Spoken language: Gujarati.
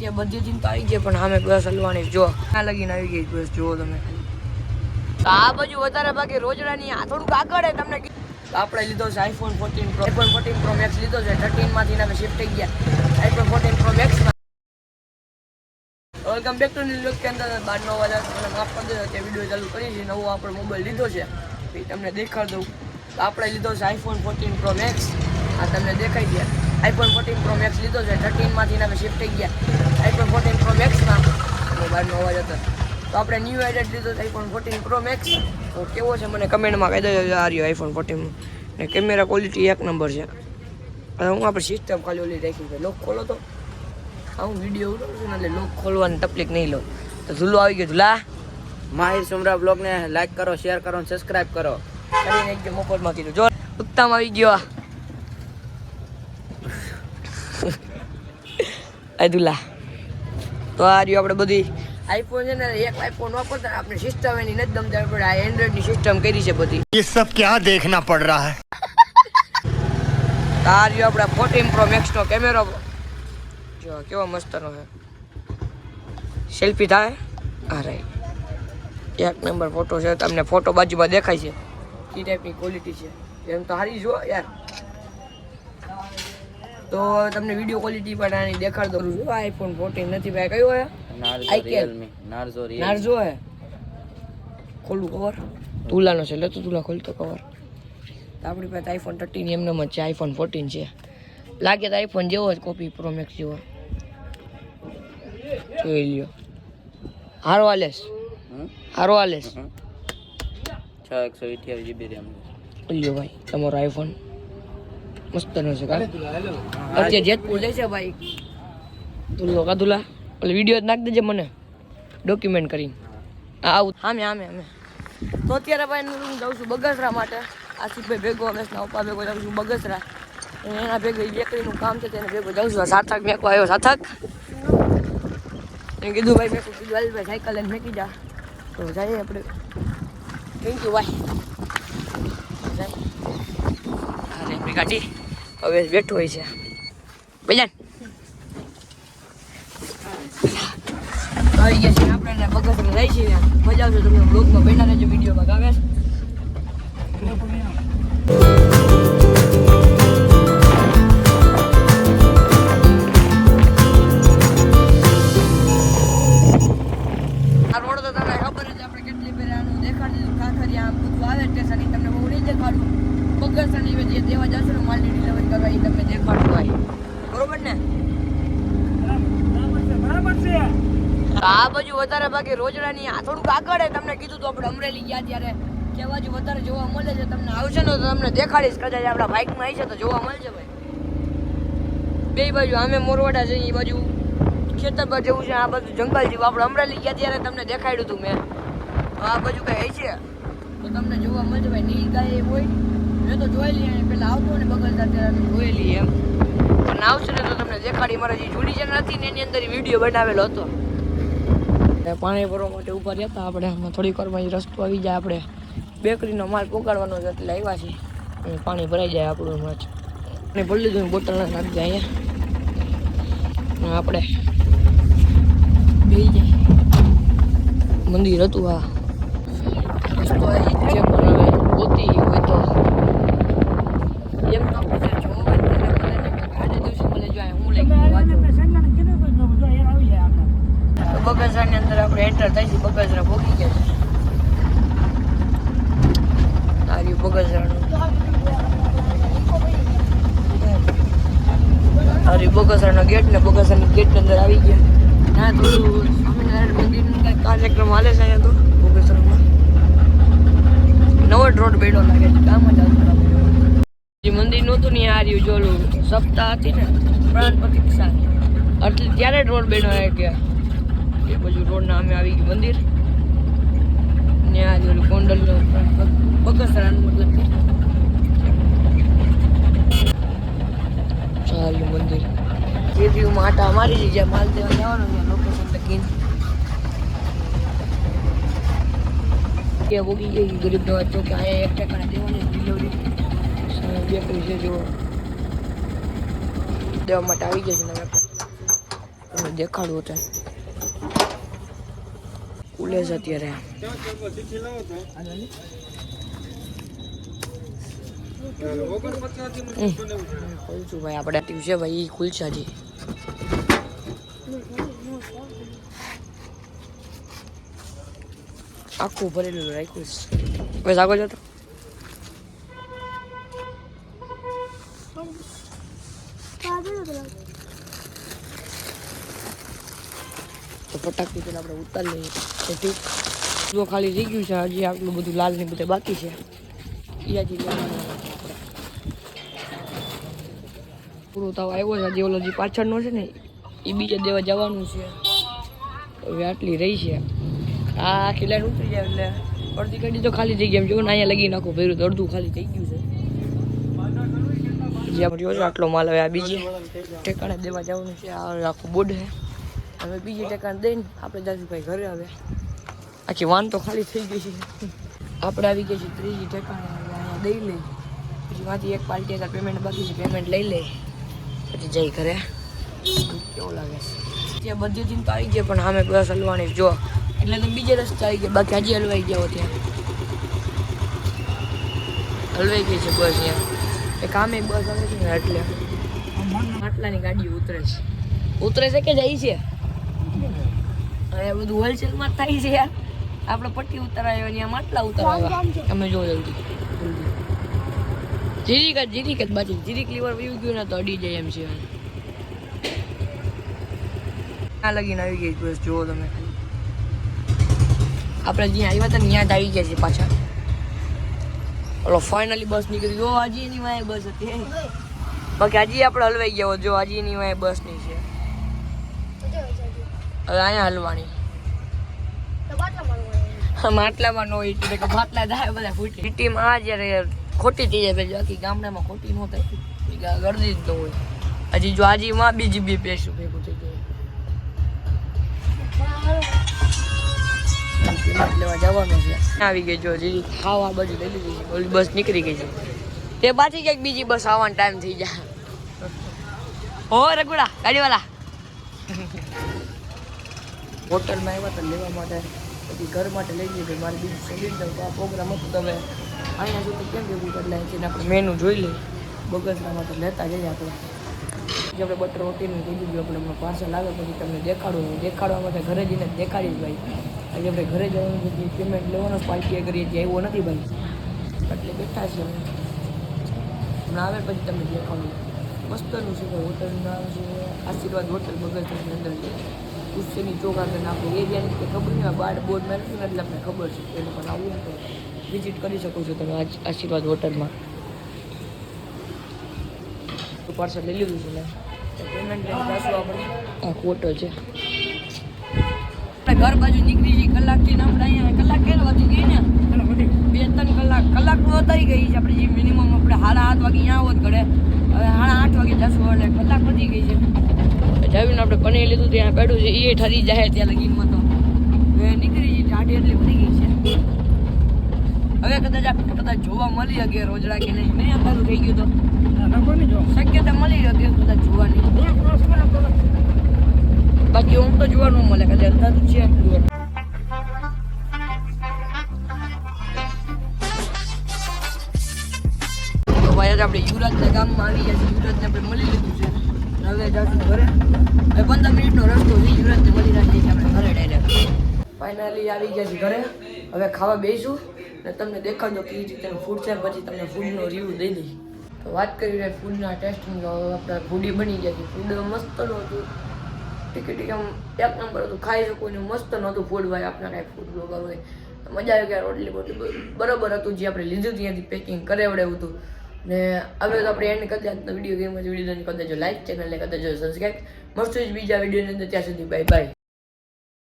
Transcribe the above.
જે બધી ચિંતા આવી ગઈ, પણ સામે બસ હલવાની જો, આ લગીને આવી ગઈ બસ જુઓ તમે. તો આ બાજુ વધારે ભાગે રોજડાની આ થોડુંક આગળ તમને આપણે લીધો છે iPhone fourteen pro iPhone fourteen pro max લીધો છે. થર્ટીનમાંથી અમે શિફ્ટ થઈ ગયા. IPhone fourteen pro max welcome back to new કે અંદર બાર નવ વાગ્યા મને માફ કરી દેજો કે વીડિયો ચાલુ કરી છે નવો આપણે મોબાઈલ લીધો છે. એ તમને દેખાડ દઉં. આપણે લીધો છે આઈફોન ફોર્ટીન પ્રો મેક્સ આ તમને દેખાઈ ગયા. આઈફોન ફોર્ટીન પ્રો મેક્સ લીધો છે. થર્ટીનમાંથી અમે શિફ્ટ થઈ ગયા. આઈફોન ફોર્ટીન પ્રો મેક્સમાં બારનો અવાજ હતો. તો આપણે ન્યૂ એડેટ લીધો છે આઈફોન ફોર્ટીન પ્રો મેક્સ તો કેવો છે મને કમેન્ટમાં કહી દેજો આ રહ્યો આઈફોન ફોર્ટીન ને. કેમેરા ક્વોલિટી એક નંબર છે. હવે હું આપણે સિસ્ટમ ખાલી ઓલી રાખી છે. લોક ખોલો તો. હું વીડિયો ઉતારું છું એટલે લોક ખોલવાની તકલીફ નહીં લો. તો ઝૂલો આવી ગયો ઝૂલા. માહિર સુમરા બ્લોગને લાઈક કરો શેર કરો સબસ્ક્રાઈબ સબસ્ક્રાઇબ કરો. કરીને એકદમ મોકલમાં કીધું. જો ઉત્તમ આવી ગયો આ દુલા તો આ રહ્યું આપણે બધી આઈફોન છે ને એક આઈફોન વાપરતા ને આપણે સિસ્ટમ એની નથી ગમતા આપણે આ એન્ડ્રોઈડની સિસ્ટમ કરી છે બધી ये सब क्या देखना पड़ रहा है તો આ રહ્યો આપણા ફોર્ટીન પ્રો મેક્સનો કેમેરો જો કેવો મસ્તનો છે સેલ્ફી થાય હા રાઈટ એક નંબર ફોટો છે તમને ફોટો બાજુમાં દેખાય છે એ ટાઈપની ક્વોલિટી છે એમ તો સારી જુઓ યાર તો તમને વીડિયો ક્વોલિટી પણ આની દેખાડ દઉં છું. આઈફોન ફોર્ટીન નથી ભાઈ કયો હે નાર્ઝો. રિયલમી નાર્ઝો નારજો હે? ખોલું કવર તુલાનો છે લે તો તુલા ખોલતો કવર તો આપણી પાસે આઈફોન થર્ટીન એમનેમ જ છે આઈફોન ફોર્ટીન છે. લાગે તો આઈફોન જેવો જ કોપી પ્રો મેક્સ જેવો. જોઈ લ્યો. હારો આલેસ હારો આલેસ છ એકસો અઠ્યાવીસ જીબી રેમ લ્યો ભાઈ તમારો આઈફોન મસ્તનો છે કા? અત્યારે જેતપુર જાય છે ભાઈ. તુલો કા ઓલે વીડિયો નાખ દેજે મને. ડોક્યુમેન્ટ કરીને. આવું. આમે આમે આમે તો અત્યારે ભાઈ હું જાઉં છું બગસરા માટે. આસિફભાઈ ભેગો હમેશના પપ્પા ભેગો જાઉં છું બગસરા. એના ઈ બેકરીનું કામ છે તેને ભેગો જાઉં છું. સાર્થક મેકો આવ્યો સાર્થક એને કીધું, ભાઈ, મેં કીધું, હાલ સાયકલ મેકી જા તો જઈએ આપણે. થેન્ક યુ ભાઈ અરે મેં ગાડી હવે બેઠો હોય છે. બેજાન આવી ગયા છે. આપણે એને રહી છીએ મજા આવશે તમને બ્લોગમાં બેઠા રહેજો વિડીયોમાં ગાવે આ બાજુ વધારે ભાગે રોજડાની આ થોડુંક આગળ હે તમને કીધું તો આપણે અમરેલી ગયા ત્યારે. કે બાજુ વધારે જોવા મળે છે, તમને આવશે ને તો તમને દેખાડીશ. કદાચ આપણા બાઇકમાં આવી છે તો જોવા મળશે ભાઈ. બે બાજુ અમે મોરવાડા છે એ બાજુ ખેતર પર જેવું છે, આ બાજુ જંગલ જેવું. આપણે અમરેલી ગયા ત્યારે તમને દેખાડ્યું હતું મેં. આ બાજુ કઈ છે તો તમને જોવા મળશે ભાઈ નીલ ગાય હોય. મેં તો જોઈ લઈએ પેલા આવતો ને બગલ અત્યારે જોઈ લઈએ એમ. પણ આવશે ને તો તમને દેખાડી મારે જે જૂની ચેનલ હતી ને એની અંદર વીડિયો બનાવેલો હતો. પાણી ભરવા માટે ઊભા રહ્યા હતા આપણે. આમાં થોડીક વારમાં રસ્તો આવી જાય આપણે. બેકરીનો માલ પોગાડવાનો છે એટલે આવ્યા છીએ. પાણી ભરાઈ જાય આપણું જ. અને ભરી લીધું બોટલ નાખી જાય અહીંયા. આપણે બેસી જાય. મંદિર હતું આ. રસ્તો એ જ છે પણ હવે ગોતી હોય તો એમ તો આપણે જોવા હોય તો એને મળે ને કે આજે દિવસે મળે જો અહીંયા હું લઈ ગયો વાંચો તો બગસરાની અંદર આપણે એન્ટર થાય છે બગસરા ભોગી ગયા છે આ રહ્યું બગસરાનું આ રહ્યું બગસરાનો ગેટ ને બગસરાની ગેટની અંદર આવી ગયા. ના તો સ્વામિનારાયણ મંદિરનું કંઈક કાર્યક્રમ હાલે છે અહીંયા તો? બગસરામાં? નવો રોડ બેડો લાગે છે કામ જ મંદિર નહોતું ને આ રહ્યું જોલું સપ્તાહ હતી ને, પ્રાણ પ્રતિક્ષા. એટલે ત્યારે જ રોડ બેડો ગયા એ બાજુ રોડના અમે આવી ગયું મંદિર. ને આ જોલું ગોંડલનું બગસરાનું મતલબ ચાલ્યું મંદિર. જે વ્યૂમાં આટા મારી જ્યાં માલ દેવા જવાનું ત્યાં લોકેશન લખીને કે ઉગી ગઈ ગરીબ દવા, તો કે અહીંયા એક ટકા દેવાની ડિલિવરી બેકરી છે જો દેવા માટે આવી ગયા છે ને દેખાડવું તમને દેખાડું છે. અત્યારે. ખુલશું ભાઈ આપણે ટ્યુશે ભાઈ ખુલશે હજી. આખું ભરેલું રાખ્યું છે. બસ જતો તો? ફટાકડી પેલા આપણે ઉતારી લઈએ. ખાલી થઈ ગયું છે, હજી આટલું બધું લાલ ને બધું બાકી છે. લેવાનું છે આપણે પૂરો થવા આવ્યો છે હજી ઓલો જે પાછળનો છે ને એ બીજા દેવા જવાનું છે. હવે આટલી રહી છે. આ આખી લાઈન ઉતરી જાય એટલે અડધી ગાડી તો ખાલી થઈ ગઈ. એમ જો ને અહીંયા લગી નાખો ભેરું તો અડધું ખાલી થઈ ગયું છે. જે આટલો માલ હવે આ બીજી ટેકાણે દેવા જવાનું છે. આ આખું બોર્ડ છે. હવે બીજી ઠેકાણે દઈને આપણે જાશું ભાઈ ઘરે હવે આખી વાન તો ખાલી થઈ ગઈ છે. આપણે આવી ગયા છીએ ત્રીજી ટેકાણે દઈ લઈ પછી માંથી એક પાર્ટી પેમેન્ટ બાકી છે. પેમેન્ટ લઈ લે પછી જઈ ઘરે. કેવું લાગે છે? ત્યાં બધી દિન તો આવી ગયા પણ સામે બસ હલવાની જો, એટલે તો બીજે રસ્તે આવી ગયા બાકી હજી હલવાઈ ગયા ત્યાં. હલવાઈ ગઈ છે બસ ત્યાં. એ કામે બસ આવે છે ને, એટલે. માટલાની ગાડી ઉતરે છે. ઉતરે છે કે જાય છે? હવે બધું હોલસેલમાં થાય છે યાર. આપણે પટ્ટી ઉતરાયો ત્યાં માટલા ઉતરાવ્યા તમે જો જલ્દી જલ્દી. જીરીક જ જીરીક જ બાજુ જીરીક લીવર વયું ગયું ને તો અડી જાય એમ છે. આ લગીને આવી ગઈ બસ જુઓ તમે. આપણે જ્યાં આવ્યા હતા ત્યાં જ આવી ગયા છે પાછા. ઓલો ફાઇનલી બસ નીકળી જો હજી એની વાય બસ હતી. બાકી હજી આપણે હલવાઈ ગયા. જો હજી એની વાય બસ નહીં છે. હવે અહીંયા હલવાની. માટલામાં નો ઈટ કે માટલા દાય બધા ફૂટી. ટીમ આ જ્યારે ખોટી જાય પછી બાકી ગામડામાં ખોટી ન થાય. ગરદી જ ન હોય. હજી જો આજી માં બીજી બી પેશું ભેગું થઈ જાય લેવા જવાનું છે. આવી ગઈ જો હજી ખાવા બધું લઈ લીધી બસ નીકળી ગઈ છે. તે પાછી ક્યાંક બીજી બસ આવવાનો ટાઈમ થઈ જાય. હો, રઘુડા, ગાડીવાલા. હોટલમાં આવ્યા હતા લેવા માટે. પછી ઘર માટે લઈ જઈએ મારે બીજું સિલિન્ડર આ પ્રોગ્રામ હતો તમે અહીંયા સુધી કેમ ભેગું બદલાય છે આપણે મેનુ જોઈ લઈએ. બગસના માટે લેતા જઈએ આપણે. જે આપણે બટર રોટીનું કહી દીધું આપણે હમણાં પાર્સલ આવે પછી તમને દેખાડું દેખાડવા માટે ઘરે જઈને દેખાડી ભાઈ. આજે આપણે ઘરે જવાનું પછી પેમેન્ટ લેવાનો પાર્ટી કરીએ જે આવ્યો નથી ભાઈ. એટલે બેઠા છે અમે. હમણાં આવે પછી તમને દેખાડું. મસ્તનું છે હોટલના છે આશીર્વાદ હોટલ બગસની અંદર છે. કુસ્તીની ચોગા આગળ આપણે એરિયાની કંઈ ખબર નહીં બાર બોર્ડ મેળવ્યું એટલે આપણે ખબર છે. એ લોકોને આવવું હોય તો વિઝિટ કરી શકો છો તમે આજ આશીર્વાદ હોટલમાં. પાર્સલ લઈ લીધું છું મેં પેમેન્ટ આપણે. આ હોટલ છે. આપણે ઘર બાજુ નીકળી જઈએ કલાકથી આપણે અહીંયા કલાક કેટલા વધી ગઈ ને. બે ત્રણ કલાક કલાક વધારી ગઈ છે. આપણે જે મિનિમમ આપણે સાડા આઠ વાગે અહીંયા આવો જ ઘરે. હવે સાડા આઠ વાગે જશું એટલે કલાક ગઈ જાવીને એ લીધું ત્યાં બેઠું છે એ ઠરી જાય ત્યાં લગીનમાં તો હવે નીકળી ગઈ ટાઢી એટલી વધી ગઈ છે. હવે કદાચ આપણે કદાચ જોવા મળી શકે રોજડા કે નહીં નહીં અંધારું થઈ ગયું તો. શક્યતા મળી શકે કદાચ જોવાની બાકી હું તો જોવા ન મળે કદાચ અંધારું છે એટલું ભાઈ આજે આપણે યુવરાજના ગામમાં આવી ગયા છે યુવરાજને આપણે મળી લીધું છે. હવે જાશું ઘરે. હવે પંદર મિનિટનો રસ્તો રાખીએ છીએ આપણે ઘરે ડાયરેક્ટ ફાઇનલી આવી ગયા છે ઘરે. હવે ખાવા બેસું ને તમને દેખાડો કે રીતેનું ફૂડ છે પછી તમને ફૂડનો રિવ્યૂ દઈ દઈશ. તો વાત કરી રહ્યા ફૂડના ટેસ્ટિંગ આપણે ફૂડી બની ગયા છે. ફૂડ મસ્ત નહોતું ટિકિટ આમ, એક નંબર હતું. ખાઈ શકું ને મસ્ત નહોતું ફૂડ ભાઈ. આપણા કાંઈ ફૂડ બ્લોગર હોય. મજા આવી ગયા. રોટલી બોટલી બરોબર હતું. જે આપણે લીધું ત્યાંથી પેકિંગ કરાવડાવ્યું હતું. ને હવે તો આપણે એન્ડ કરી આજનો વીડિયો ગેમ વીડિયો કરી દેજો લાઈક ચેનલને કરી દેજો સબસ્ક્રાઈબ જ બીજા વિડીયોની અંદર. ત્યાં સુધી બાય બાય